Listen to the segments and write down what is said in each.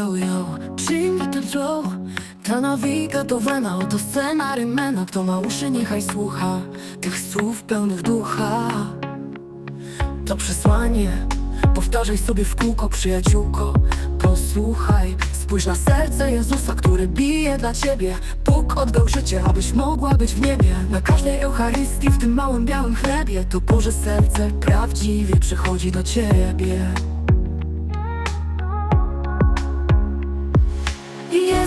yo, yo Przyjmij ten flow. Ta nawigadowana oto scena rymena Kto ma uszy niechaj słucha Tych słów pełnych ducha. To przesłanie. Powtarzaj sobie w kółko przyjaciółko. Posłuchaj. Spójrz na serce Jezusa, który bije dla ciebie. Bóg oddał życie, abyś mogła być w niebie. Na każdej Eucharystii, w tym małym białym chlebie To Boże serce prawdziwie przychodzi do ciebie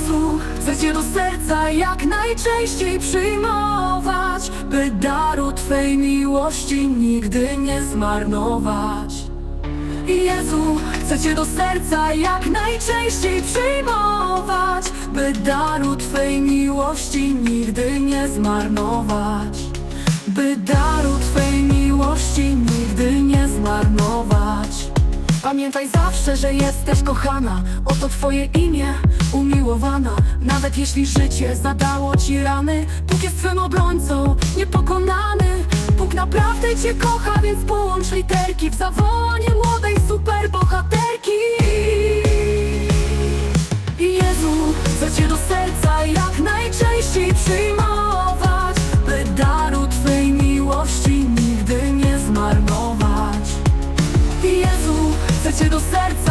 Jezu, chcę Cię do serca jak najczęściej przyjmować By daru Twej miłości nigdy nie zmarnować. Jezu, chcę Cię do serca jak najczęściej przyjmować By daru Twej miłości nigdy nie zmarnować. By daru Pamiętaj zawsze, że jesteś kochana. Oto Twoje imię, umiłowana. Nawet jeśli życie zadało Ci rany Bóg jest Twym obrońcą, niepokonany. Bóg naprawdę Cię kocha, więc połącz literki W zawołanie młodej superbohaterki. Jezu, chcę Cię do serca jak najczęściej przyjmować до серця.